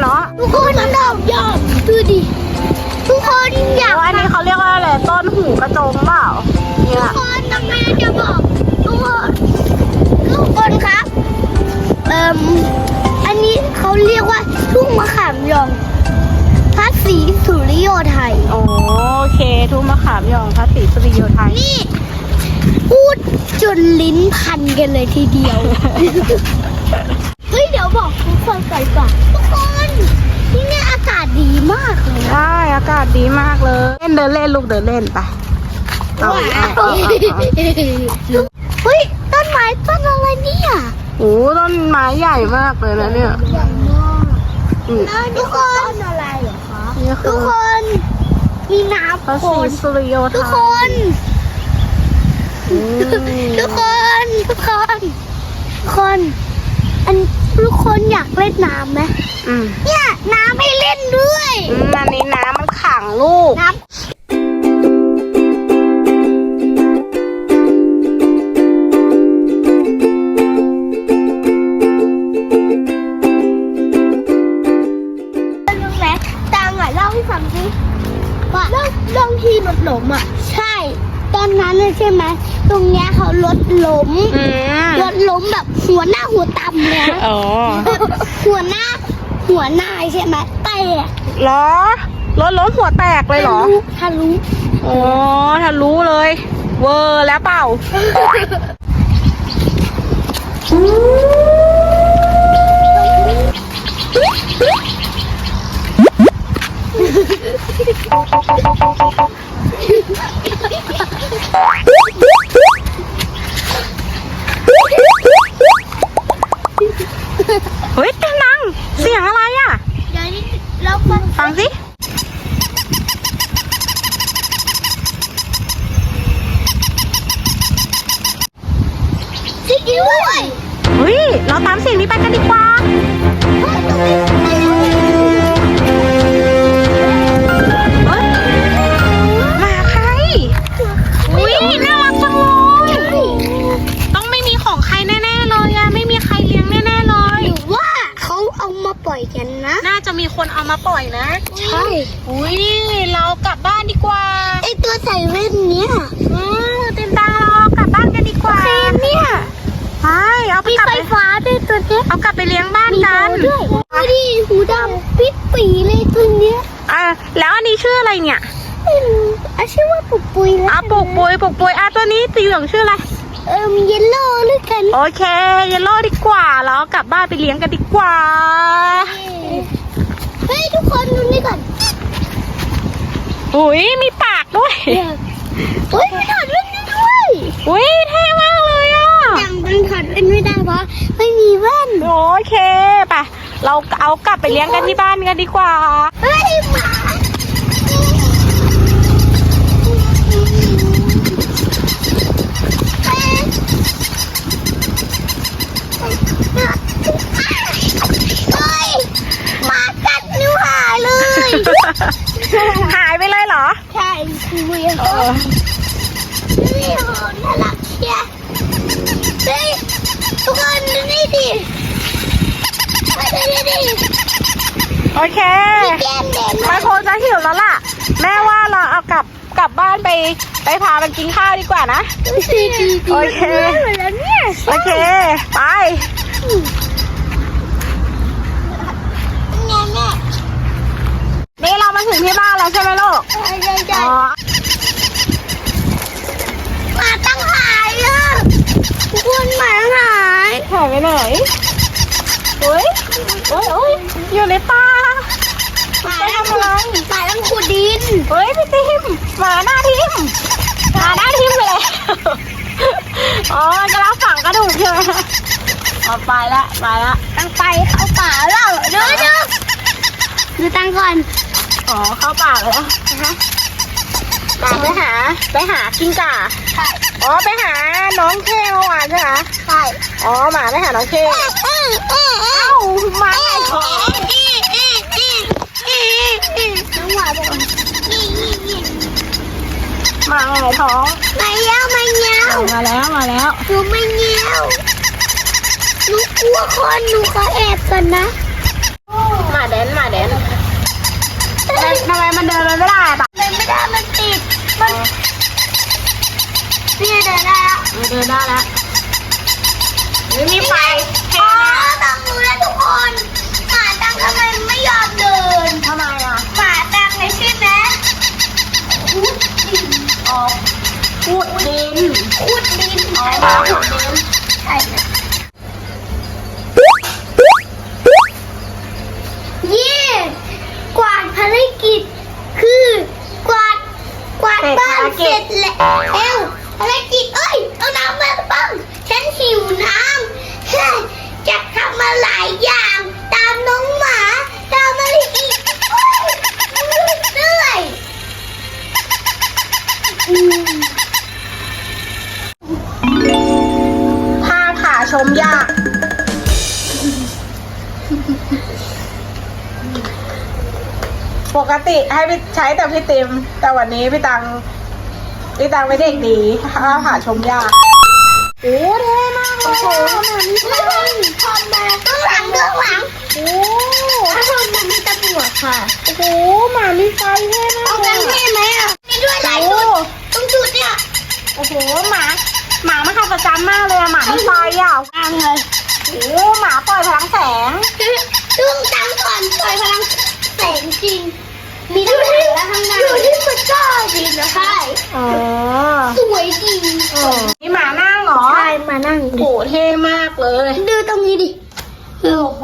เหรอทุกคนมันดอกยอดดูดิ ทุกคนอยากแล้อันนี้เขาเรียกว่าอะไรต้นหูกระจงเปล่านี่ทุกคนทำไมจะบอกทุกคนครับเอ่ออันนี้เขาเรียกว่าทุ่งมะขามหยองพระศรีสุริโยไทย โอเค ทุ่งมะขามหยองพระศรีสุริโยไทยนี่พูดจนลิ้นพันกันเลยทีเดียว บอกทุกคนก่อนก่อนทุกคนที่นี่อากาศดีมากเลยนะใช่อากาศดีมากเลย เล่นเดินเล่นลูกเดินเล่นไปเอาเอาเอาเอาเอาเฮ้ยต้นไม้ต้นอะไรเนี่ยโอ้ต้นไม้ใหญ่มากเลยนะเนี่ยใหญ่มากอืมแล้วทุกคนต้นอะไรเหรอคะนี่ทุคืกอคนมีน้พระำศฝรีนสุริโยไทยทุกคนอืมทุกคนทุกคนทุกคนอันทุก คนอยากเล่นน้ำไหมอืมเนี่ยน้ำให้เล่นด้วยอืมอันนี้น้ำมันขังลูก น้ำรู้ไหมตามอะเล่าให้ฟังสิว่าเรื่องเรื่องที่รถล้มอะ ใช่ ตอนนั้นเลยใช่ไหม ตรงเนี้ยเขารถล้มอืมรถล้มแบบ หัวหน้าหัวต่ำเลยนะอ๋อหัวหน้า หัวหน้าใช่ไหมแตกเหรอรถล้มหัวแตกเลยเหรอ ทะลุอ๋อถ้ารู้เลย เวอร์แล้วเปล่าเด้วยเฮ้ยเราตามเสียงนี้ไปกันดีกว่าเฮ้ยหมาใคร อุ้ยน่ารักจังเลยต้องไม่มีของใครแน่ๆเลยอะไม่มีใครเลี้ยงแน่ๆเลย หรือว่าเขาเอามาปล่อยกันนะ น่าจะมีคนเอามาปล่อยนะ ใช่ อุ้ยเรากลับบ้านดีกว่า ไอตัวใส่แว่นเนี้ย เนี้ยเอากลับไปเลี้ยงบ้านมีกัโบนด้วยดูดิหูดำปิดปีเลยตัวเนี้ยอะแล้วอันนี้ชื่ออะไรเนี่ยไม่รู้อาชื่อว่าปุกปุยแล้วอะปลูกปุยปลูกปุยอะตัวนี้สีเหลืองชื่ออะไรเอิมเยลโล่หรือกัน โอเคเยลโล่ดีกว่าเราเอากลับบ้านไปเลี้ยงกันดีกว่า เฮ้ยทุกคนดูนี่ก่อนอุ้ยมีปากด้วยเฮ้ยไม่ถอดแว่นได้ด้วยอุ้ยเท่มากเลยอะ ยังมันถอดแว่น ไม่ได้เพราะไม่มีแว่นโอเคไปเราเอากลับไปเลี้ยงกันที่บ้านกันดีกว่าเฮ้ยหมาเฮ้ยหมากัดนิ้วหายเลยหายไปเลยเหรอ ใช่คุยเหรอนี่โหน่ารักเชียร์เฮ้ย ทุกคนดูนี่ดิมาดูนี่ดิโอเคแก้มแดงมันคงจะหิวแล้วล่ะ แม่ว่าเราเอากลับกลับบ้านไปไปพามันกินข้าวดีกว่านะ ดูสิดีดีโอเคแล้วเนี่ยโอเค ไปแง่แง่นี่เรามาถึงที่บ้านแล้วใช่ไหมลูก ใช่ใช่ใช่ อ๋อ หมาตั้งหายอะ ทุกคนหมาหายหายไปไหนเฮ้ยเฮ้ยเฮ้ยอยู่ในป่าหมาไปทำอะไรหมาตั้งขุดดินเฮ้ยพี่ติมหมาหน้าทิมหมาหน้าทิมไปเลยอ๋อกำลังฝังกระดูกใช่ไหมเอาไปละไปละตั้งไปเข้าป่าแล้วเดี๋ยวเดี๋ยวดูตังก่อน อ๋อเข้าป่าไปแล้ว ป่าไปหา ไปหากิ้งก่าใช่อ๋อไปหาน้องเคเมื่อวานใช่ไหมใช่อ๋อหมาไปหาน้องเคเอ้าเอ้าเอ้าเอ้าหมาไงท้องน้องหวานบอกนี่นี่นี่หมาไงท้องมาเงี้ยวมาเงี้ยวมาแล้วมาแล้วหนูไม่เงี้ยวหนูกลัวคนหนูขอแอบก่อนนะหมาแดนหมาแดนทำไมมันเดินไปไม่ได้ปะ เลยไม่ได้มันติด มัน อได้แล้วไม่มีไฟอ๋อตังรู้แล้วทุกคนหมาตังทำไมไม่ยอมเดินทำไมอะหมาตังเลยใช่ไหมขุดดินออกพูดดินขุดดินอ๋อใช่ขุดดินใช่นะเย่กวาดภารกิจคือกวาดกวาดบ้านเสร็จแล้วเอ้วภารกิจเอ้ย เอาน้ำมาบ้างฉันหิวน้ำจะทำมาหลายอย่าง ตามน้องหมา ตามอะไรอีกเหนื่อยผ้าผ่าชมยากปกติให้พี่ใช้แต่พี่ติม แต่วันนี้พี่ตัง พี่ตังไม่เด็กดีผ้าผ่าชมยากโอ้เท่มากเลยโอ้โหไม่ต้องทำมาข้างหลังเบื้องหลังโอ้ถ้าทำมันมีตำรวจค่ะโอ้โหหมามีไฟเท่มาเอากเลแบงค์เท่ไหมอะมีด้วยหลายโอ้จุดตรงจุดเนี่ยโอ้โหหมาหมามันขับประจำมากเลยอะหมามีไฟอะตังเลยโอ้หมาปล่อยพลังแสงตึ้งตังก่อนปล่อยพลังแสงจริง มีทั้งหลังและข้างหน้าอยู่ที่มันก็ดีนะใช่อ๋อสวยดีนี่หมานั่งเหรอใช่มานั่งโอ้โหเท่มากเลยดูตรงนี้ดิโอ้โห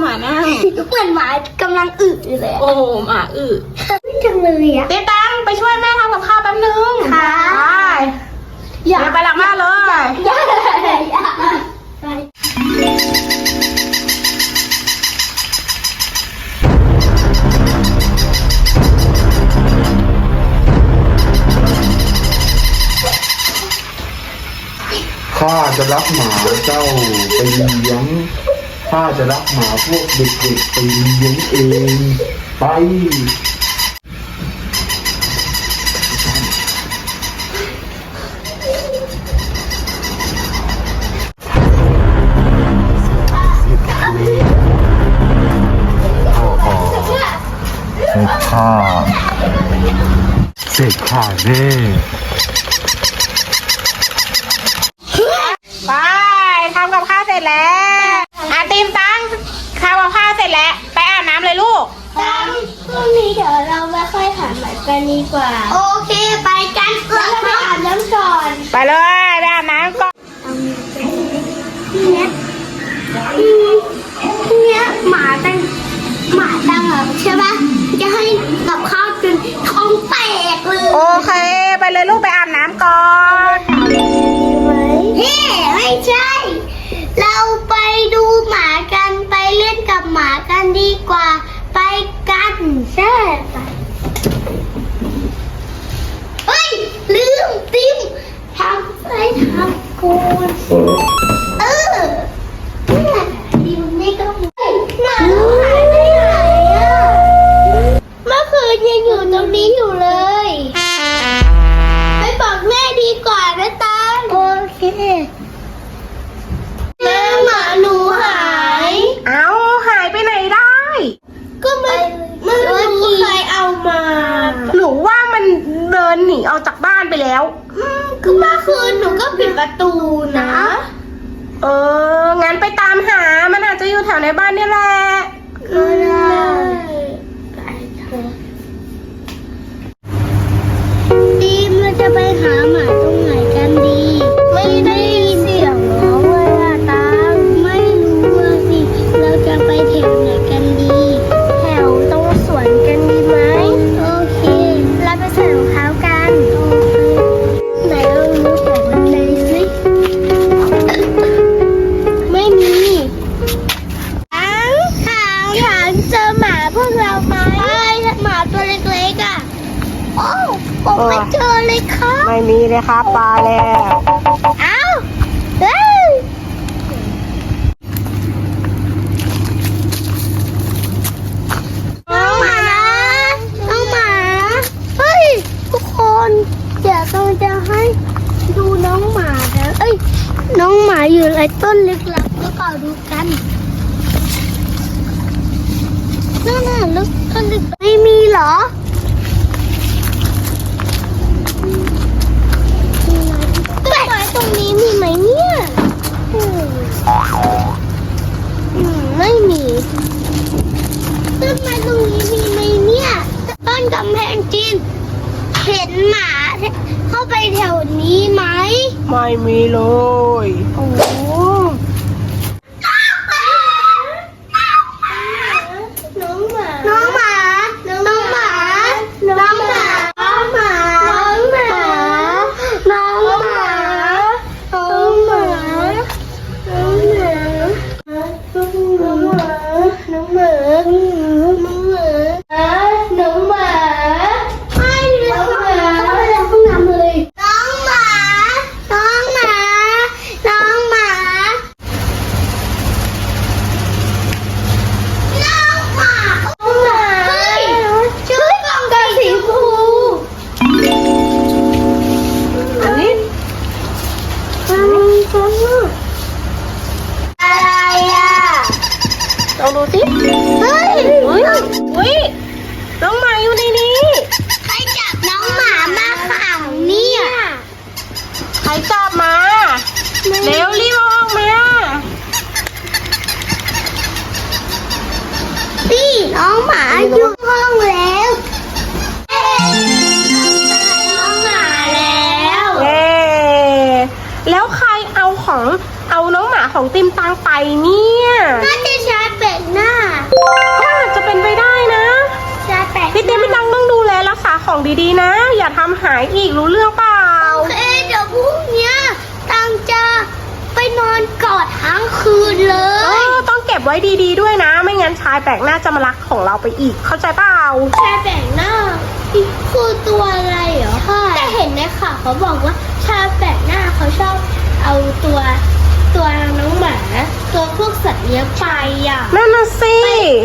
หมานั่งเหมือนหมากำลังอึอยู่เลยโอ้โหหมาอึจังเลยอะเต้ตังไปช่วยแม่ทำกับข้าวแป๊บ รับหมาเจ้าไปเลี้ยงข้าจะรับหมาพวกเด็กๆไปเลี้ยงเองไปเสร็จข้าเสร็จข้าแน่ ไปทำกับข้าวเสร็จแล้ว อาติมตังทำกับข้าวเสร็จแล้ว ไปอาบน้ำเลยลูก ตังพรุ่งนี้เดี๋ยวเรามาค่อยถามหมายกันดีกว่า โอเคไปกันเราไปอาบน้ำก่อนไปเลยไปอาบน้ำก่อนทีเนี้ยอืมทีเนี้ยหมาตังหมาตังอะใช่ปะจะให้กับข้าวจนท้องแตกเลย โอเค ไปเลยลูกไปอาบน้ำก่อน หมากันดีกว่า ไปกันใช่ไปเฮ้ย ลืมติมทำไปทำกูนเออเนี่ยดิมนี่ก็หมาหมาหายไปไหนอะเมื่อคืนยังอยู่ตรงนี้อยู่เลย ไปบอกแม่ดีกว่านะตังโอเคแม่หมาหนูหาย เอาหายไปไหนได้ ก็ไม่ไม่รู้ใครเอา มาหรือว่ามันเดินหนีออกจากบ้านไปแล้วอืมก็เมื่อคืนหนูก็ปิดประตูนะ เอองั้นไปตามหา มันอาจจะอยู่แถวในบ้านนี่แหละ ก็ได้ดี ครับปลาแล้วเอ้าเฮ้ยน้องหมาน้องหมาเฮ้ยทุกคนเดี๋ยวต้องจะให้ดูน้องหมาแล้วเอ้ยน้องหมาอยู่ในต้นลึกลับหรือเปล่าดูกันนั่นน่ะลึกต้นลึกไม่มีเหรอ ตรงนี้มีไหมเนี่ยไม่มีต้นไม้ตรงนี้มีไหมเนี่ย ต้นกำแพงจีน เห็นหมาเข้าไปแถวนี้ไหม ไม่มีเลยโอ้ ติมตังไปเนี่ยน่าจะชาร์จแบตหน้าก็อาจจะเป็นไปได้นะชาร์จแบตพี่ติมพี่ตังต้องดูแลรักษาของดีๆนะ อย่าทำหายอีกรู้เรื่องเปล่าโอเคเดี๋ยวพรุ่งเนี้ยตังจะไปนอนกอดทั้งคืนเลเอยอต้องเก็บไว้ดีๆด้วยนะ ไม่งั้นชายแปลกหน้าจะมาลักของเราไปอีก เข้าใจเปล่าชาแบ่งหน้าคือตัวอะไรเหรอแต่เห็นในข่าวเขาบอกว่าชาแบ่งหน้าเขาชอบเอาตัว ตัวน้องหมา ตัวพวกสัตว์เลี้ยงไปอะนั่นน่ะสิ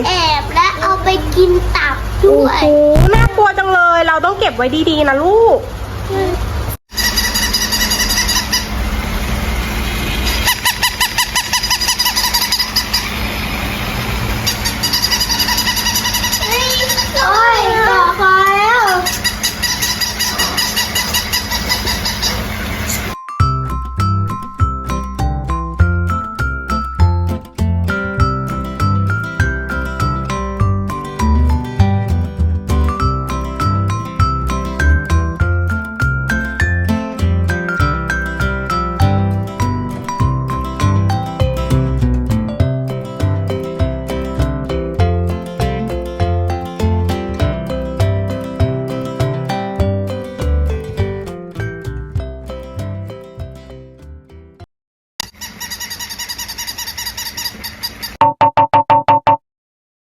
แอบและเอาไปกินตับโอ้ด้วย โหน่ากลัวจังเลย เราต้องเก็บไว้ดีๆนะลูก อืม